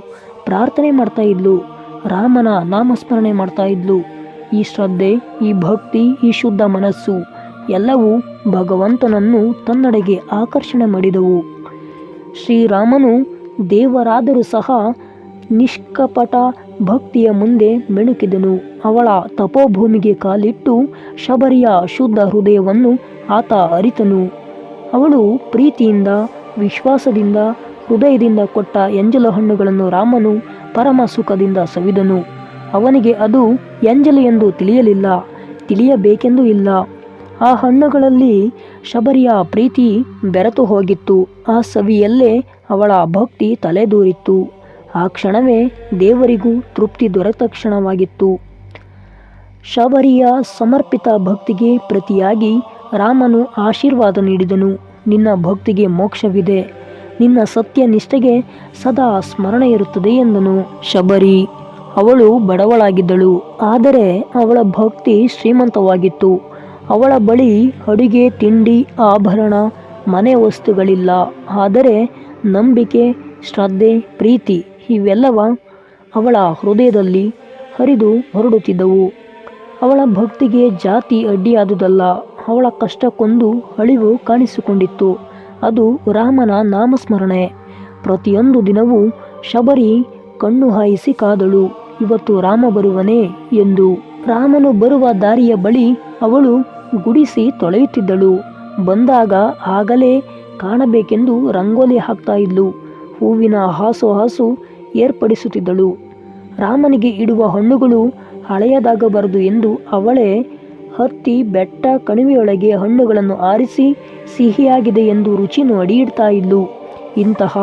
ಪ್ರಾರ್ಥನೆ ಮಾಡ್ತಾ ಇದ್ಲು, ರಾಮನ ನಾಮಸ್ಮರಣೆ ಮಾಡ್ತಾ ಇದ್ಲು. ಈ ಶ್ರದ್ಧೆ, ಈ ಭಕ್ತಿ, ಈ ಶುದ್ಧ ಮನಸ್ಸು ಎಲ್ಲವೂ ಭಗವಂತನನ್ನು ತನ್ನಡೆಗೆ ಆಕರ್ಷಣೆ ಮಾಡಿದವು. ಶ್ರೀರಾಮನು ದೇವರಾದರೂ ಸಹ ನಿಷ್ಕಪಟ ಭಕ್ತಿಯ ಮುಂದೆ ಮಿಣುಕಿದನು. ಅವಳ ತಪೋಭೂಮಿಗೆ ಕಾಲಿಟ್ಟು ಶಬರಿಯ ಶುದ್ಧ ಹೃದಯವನ್ನು ಆತ ಅರಿತನು. ಅವಳು ಪ್ರೀತಿಯಿಂದ, ವಿಶ್ವಾಸದಿಂದ, ಹೃದಯದಿಂದ ಕೊಟ್ಟ ಎಂಜಲ ಹಣ್ಣುಗಳನ್ನು ರಾಮನು ಪರಮ ಸುಖದಿಂದ ಸವಿದನು. ಅವನಿಗೆ ಅದು ಎಂಜಲು ಎಂದು ತಿಳಿಯಲಿಲ್ಲ, ತಿಳಿಯಬೇಕೆಂದು ಇಲ್ಲ. ಆ ಹಣ್ಣುಗಳಲ್ಲಿ ಶಬರಿಯ ಪ್ರೀತಿ ಬೆರೆತು ಹೋಗಿತ್ತು. ಆ ಸವಿಯಲ್ಲೇ ಅವಳ ಭಕ್ತಿ ತಲೆದೂರಿತ್ತು. ಆ ಕ್ಷಣವೇ ದೇವರಿಗೂ ತೃಪ್ತಿ ದೊರೆತ ಕ್ಷಣವಾಗಿತ್ತು. ಶಬರಿಯ ಸಮರ್ಪಿತ ಭಕ್ತಿಗೆ ಪ್ರತಿಯಾಗಿ ರಾಮನು ಆಶೀರ್ವಾದ ನೀಡಿದನು. ನಿನ್ನ ಭಕ್ತಿಗೆ ಮೋಕ್ಷವಿದೆ. ನಿನ್ನ ಸತ್ಯ ನಿಷ್ಠೆಗೆ ಸದಾ ಸ್ಮರಣೆ ಇರುತ್ತದೆ ಎಂದನು. ಶಬರಿ ಅವಳು ಬಡವಳಾಗಿದ್ದಳು. ಆದರೆ ಅವಳ ಭಕ್ತಿ ಶ್ರೀಮಂತವಾಗಿತ್ತು. ಅವಳ ಬಳಿ ಅಡುಗೆ, ತಿಂಡಿ, ಆಭರಣ, ಮನೆ ವಸ್ತುಗಳಿಲ್ಲ. ಆದರೆ ನಂಬಿಕೆ, ಶ್ರದ್ಧೆ, ಪ್ರೀತಿ ಇವೆಲ್ಲವ ಅವಳ ಹೃದಯದಲ್ಲಿ ಹರಿದು ಹೊರಡುತ್ತಿದ್ದವು. ಅವಳ ಭಕ್ತಿಗೆ ಜಾತಿ ಅಡ್ಡಿಯಾದುದಲ್ಲ, ಅವಳ ಕಷ್ಟಕ್ಕೊಂದು ಅಳಿವು ಕಾಣಿಸಿಕೊಂಡಿತ್ತು. ಅದು ರಾಮನ ನಾಮಸ್ಮರಣೆ. ಪ್ರತಿಯೊಂದು ದಿನವೂ ಶಬರಿ ಕಣ್ಣು ಹಾಯಿಸಿ ಕಾದಳು, ಇವತ್ತು ರಾಮ ಬರುವನೇ ಎಂದು. ರಾಮನು ಬರುವ ದಾರಿಯ ಬಳಿ ಅವಳು ಗುಡಿಸಿ ತೊಳೆಯುತ್ತಿದ್ದಳು. ಬಂದಾಗ ಆಗಲೇ ಕಾಣಬೇಕೆಂದು ರಂಗೋಲಿ ಹಾಕ್ತಾ ಇದ್ಲು. ಹೂವಿನ ಹಾಸು ಹಾಸು ಏರ್ಪಡಿಸುತ್ತಿದ್ದಳು. ರಾಮನಿಗೆ ಇಡುವ ಹಣ್ಣುಗಳು ಹಳೆಯದಾಗಬಾರದು ಎಂದು ಅವಳೇ ಹತ್ತಿ ಬೆಟ್ಟ ಕಣಿವೆಯೊಳಗೆ ಹಣ್ಣುಗಳನ್ನು ಆರಿಸಿ ಸಿಹಿಯಾಗಿದೆ ಎಂದು ರುಚಿ ನೋಡಿ ಇಡ್ತಾ ಇದ್ಲು. ಇಂತಹ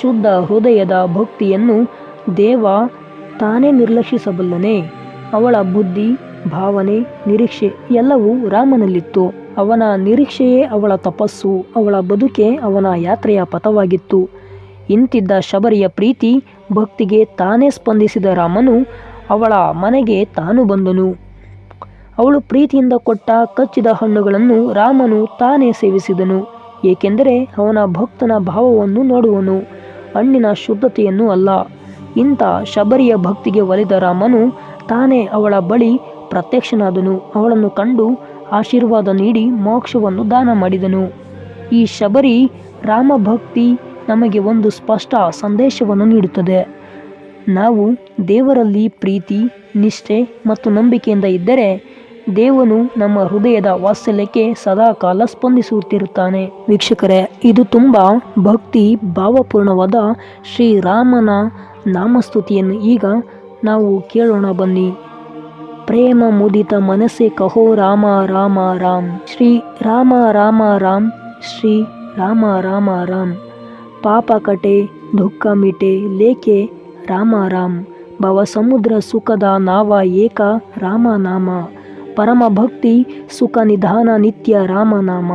ಶುದ್ಧ ಹೃದಯದ ಭಕ್ತಿಯನ್ನು ದೇವ ತಾನೇ ನಿರ್ಲಕ್ಷಿಸಬಲ್ಲನೆ. ಅವಳ ಬುದ್ಧಿ, ಭಾವನೆ, ನಿರೀಕ್ಷೆ ಎಲ್ಲವೂ ರಾಮನಲ್ಲಿತ್ತು. ಅವನ ನಿರೀಕ್ಷೆಯೇ ಅವಳ ತಪಸ್ಸು, ಅವಳ ಬದುಕೆ ಅವನ ಯಾತ್ರೆಯ ಪಥವಾಗಿತ್ತು. ಇಂತಿದ್ದ ಶಬರಿಯ ಪ್ರೀತಿ ಭಕ್ತಿಗೆ ತಾನೇ ಸ್ಪಂದಿಸಿದ ರಾಮನು ಅವಳ ಮನೆಗೆ ತಾನು ಬಂದನು. ಅವಳು ಪ್ರೀತಿಯಿಂದ ಕೊಟ್ಟ ಕಚ್ಚಿದ ಹಣ್ಣುಗಳನ್ನು ರಾಮನು ತಾನೇ ಸೇವಿಸಿದನು, ಏಕೆಂದರೆ ಅವನ ಭಕ್ತನ ಭಾವವನ್ನು ನೋಡುವನು. ಹಣ್ಣಿನ ಶುದ್ಧತೆಯನ್ನು ಅಲ್ಲ, ಇಂಥ ಶಬರಿಯ ಭಕ್ತಿಗೆ ಒಲಿದ ರಾಮನು ತಾನೇ ಅವಳ ಬಳಿ ಪ್ರತ್ಯಕ್ಷನಾದನು. ಅವಳನ್ನು ಕಂಡು ಆಶೀರ್ವಾದ ನೀಡಿ ಮೋಕ್ಷವನ್ನು ದಾನ ಮಾಡಿದನು. ಈ ಶಬರಿ ರಾಮ ಭಕ್ತಿ ನಮಗೆ ಒಂದು ಸ್ಪಷ್ಟ ಸಂದೇಶವನ್ನು ನೀಡುತ್ತದೆ. ನಾವು ದೇವರಲ್ಲಿ ಪ್ರೀತಿ, ನಿಷ್ಠೆ ಮತ್ತು ನಂಬಿಕೆಯಿಂದ ಇದ್ದರೆ ದೇವನು ನಮ್ಮ ಹೃದಯದ ವಾತ್ಸಲ್ಯಕ್ಕೆ ಸದಾ ಕಾಲ ಸ್ಪಂದಿಸುತ್ತಿರುತ್ತಾನೆ. ವೀಕ್ಷಕರೇ, ಇದು ತುಂಬ ಭಕ್ತಿ ಭಾವಪೂರ್ಣವಾದ ಶ್ರೀರಾಮನ ನಾಮಸ್ತುತಿಯನ್ನು ಈಗ ನಾವು ಕೇಳೋಣ ಬನ್ನಿ. ಪ್ರೇಮ ಮುದಿತ ಮನಸ್ಸೆ ಕಹೋ ರಾಮ ರಾಮ ರಾಮ್. ಶ್ರೀ ರಾಮ ರಾಮ ರಾಮ್. ಶ್ರೀ ರಾಮ ರಾಮ ರಾಮ್. ಪಾಪ ಕಟೆ ದುಃಖ ಮಿಟೆ ಲೇಖೆ ರಾಮ ರಾಮ್ ಭವ ಸಮುದ್ರ ಸುಖದ ನಾವ ಏಕ ರಾಮ ನಾಮ ಪರಮ ಭಕ್ತಿ ಸುಖ ನಿಧಾನ ನಿತ್ಯ ರಾಮನಾಮ,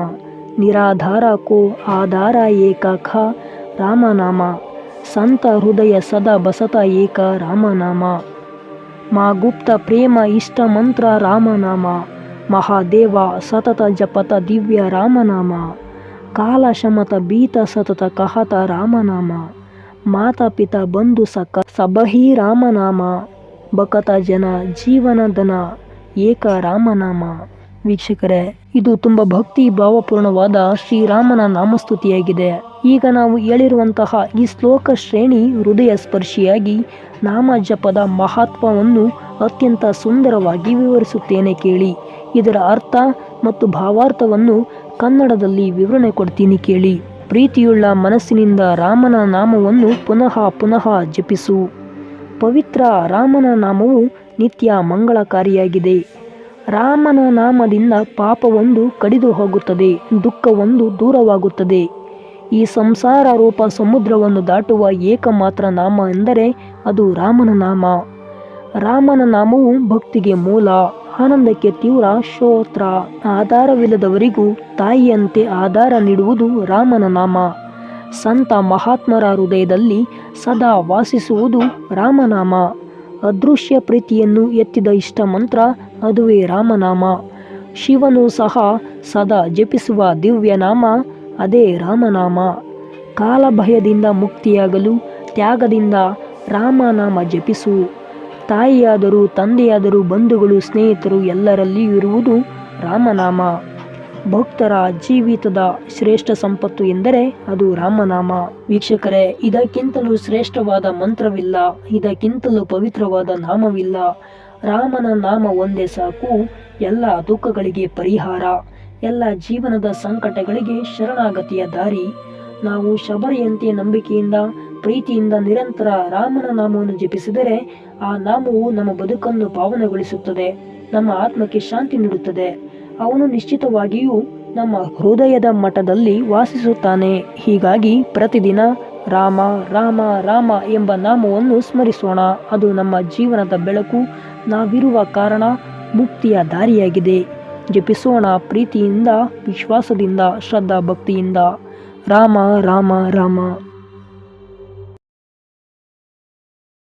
ನಿರಾಧಾರ ಕೋ ಆಧಾರ ಏಕ ಖ ರಾಮನಾಮ, ಸಂತ ಹೃದಯ ಸದಾ ಬಸತ ಏಕ ರಾಮನಾಮ, ಮಾ ಗುಪ್ತ ಪ್ರೇಮ ಇಷ್ಟ ಮಂತ್ರ ರಾಮನಾಮ, ಮಹಾದೇವ ಸತತ ಜಪತ ದಿವ್ಯ ರಾಮನಾಮ. ಕಾಲ ಶಮತ ಬೀತ ಸತತ ಕಹತ ರಾಮನಾಮ. ಮಾತಾ ಪಿತ ಬಂಧು ಸಕ ಸಬಹಿ ರಾಮನಾಮ. ಬಕತ ಜನ ಜೀವನದನ ಏಕ ರಾಮನಾಮ. ವೀಕ್ಷಕರೇ, ಇದು ತುಂಬಾ ಭಕ್ತಿ ಭಾವಪೂರ್ಣವಾದ ಶ್ರೀರಾಮನ ನಾಮಸ್ತುತಿಯಾಗಿದೆ. ಈಗ ನಾವು ಹೇಳಿರುವಂತಹ ಈ ಶ್ಲೋಕ ಶ್ರೇಣಿ ಹೃದಯ ಸ್ಪರ್ಶಿಯಾಗಿ ನಾಮ ಜಪದ ಮಹತ್ವವನ್ನು ಅತ್ಯಂತ ಸುಂದರವಾಗಿ ವಿವರಿಸುತ್ತೇನೆ ಕೇಳಿ. ಇದರ ಅರ್ಥ ಮತ್ತು ಭಾವಾರ್ಥವನ್ನು ಕನ್ನಡದಲ್ಲಿ ವಿವರಣೆ ಕೊಡ್ತೀನಿ ಕೇಳಿ. ಪ್ರೀತಿಯುಳ್ಳ ಮನಸ್ಸಿನಿಂದ ರಾಮನ ನಾಮವನ್ನು ಪುನಃ ಪುನಃ ಜಪಿಸು. ಪವಿತ್ರ ರಾಮನ ನಾಮವು ನಿತ್ಯ ಮಂಗಳಕಾರಿಯಾಗಿದೆ. ರಾಮನ ನಾಮದಿಂದ ಪಾಪವೊಂದು ಕಡಿದು ಹೋಗುತ್ತದೆ ದುಃಖವೊಂದು ದೂರವಾಗುತ್ತದೆ. ಈ ಸಂಸಾರ ರೂಪ ಸಮುದ್ರವನ್ನು ದಾಟುವ ಏಕಮಾತ್ರ ನಾಮ ಎಂದರೆ ಅದು ರಾಮನ ನಾಮ. ರಾಮನ ನಾಮವು ಭಕ್ತಿಗೆ ಮೂಲ. ಆನಂದಕ್ಕೆ ತೀವ್ರ ಶ್ರೋತ್ರ. ಆಧಾರವಿಲ್ಲದವರಿಗೂ ತಾಯಿಯಂತೆ ಆಧಾರ ನೀಡುವುದು ರಾಮನ ನಾಮ. ಸಂತ ಮಹಾತ್ಮರ ಹೃದಯದಲ್ಲಿ ಸದಾ ವಾಸಿಸುವುದು ರಾಮನಾಮ ಅದೃಶ್ಯ ಪ್ರೀತಿಯನ್ನು ಎತ್ತಿದ ಇಷ್ಟ ಮಂತ್ರ ಅದುವೇ ರಾಮನಾಮ ಶಿವನು ಸಹ ಸದಾ ಜಪಿಸುವ ದಿವ್ಯನಾಮ ಅದೇ ರಾಮನಾಮ ಕಾಲಭಯದಿಂದ ಮುಕ್ತಿಯಾಗಲು ತ್ಯಾಗದಿಂದ ರಾಮನಾಮ ಜಪಿಸು. ತಾಯಿಯಾದರೂ, ತಂದೆಯಾದರೂ, ಬಂಧುಗಳು, ಸ್ನೇಹಿತರು ಎಲ್ಲರಲ್ಲಿ ಇರುವುದು ರಾಮನಾಮ. ಭಕ್ತರ ಜೀವಿತದ ಶ್ರೇಷ್ಠ ಸಂಪತ್ತು ಎಂದರೆ ಅದು ರಾಮನಾಮ. ವೀಕ್ಷಕರೇ, ಇದಕ್ಕಿಂತಲೂ ಶ್ರೇಷ್ಠವಾದ ಮಂತ್ರವಿಲ್ಲ, ಇದಕ್ಕಿಂತಲೂ ಪವಿತ್ರವಾದ ನಾಮವಿಲ್ಲ. ರಾಮನ ನಾಮ ಒಂದೇ ಸಾಕು, ಎಲ್ಲ ದುಃಖಗಳಿಗೆ ಪರಿಹಾರ, ಎಲ್ಲ ಜೀವನದ ಸಂಕಟಗಳಿಗೆ ಶರಣಾಗತಿಯ ದಾರಿ. ನಾವು ಶಬರಿಯಂತೆ ನಂಬಿಕೆಯಿಂದ ಪ್ರೀತಿಯಿಂದ ನಿರಂತರ ರಾಮನ ನಾಮವನ್ನು ಜಪಿಸಿದರೆ ಆ ನಾಮವು ನಮ್ಮ ಬದುಕನ್ನು ಪಾವನಗೊಳಿಸುತ್ತದೆ, ನಮ್ಮ ಆತ್ಮಕ್ಕೆ ಶಾಂತಿ ನೀಡುತ್ತದೆ. ಅವನು ನಿಶ್ಚಿತವಾಗಿಯೂ ನಮ್ಮ ಹೃದಯದ ಮಠದಲ್ಲಿ ವಾಸಿಸುತ್ತಾನೆ. ಹೀಗಾಗಿ ಪ್ರತಿದಿನ ರಾಮ ರಾಮ ರಾಮ ಎಂಬ ನಾಮವನ್ನು ಸ್ಮರಿಸೋಣ. ಅದು ನಮ್ಮ ಜೀವನದ ಬೆಳಕು. ನಾವಿರುವ ಕಾರಣ ಮುಕ್ತಿಯ ದಾರಿಯಾಗಿದೆ. ಜಪಿಸೋಣ ಪ್ರೀತಿಯಿಂದ, ವಿಶ್ವಾಸದಿಂದ ಶ್ರದ್ಧಾ ಭಕ್ತಿಯಿಂದ ರಾಮ ರಾಮ ರಾಮ.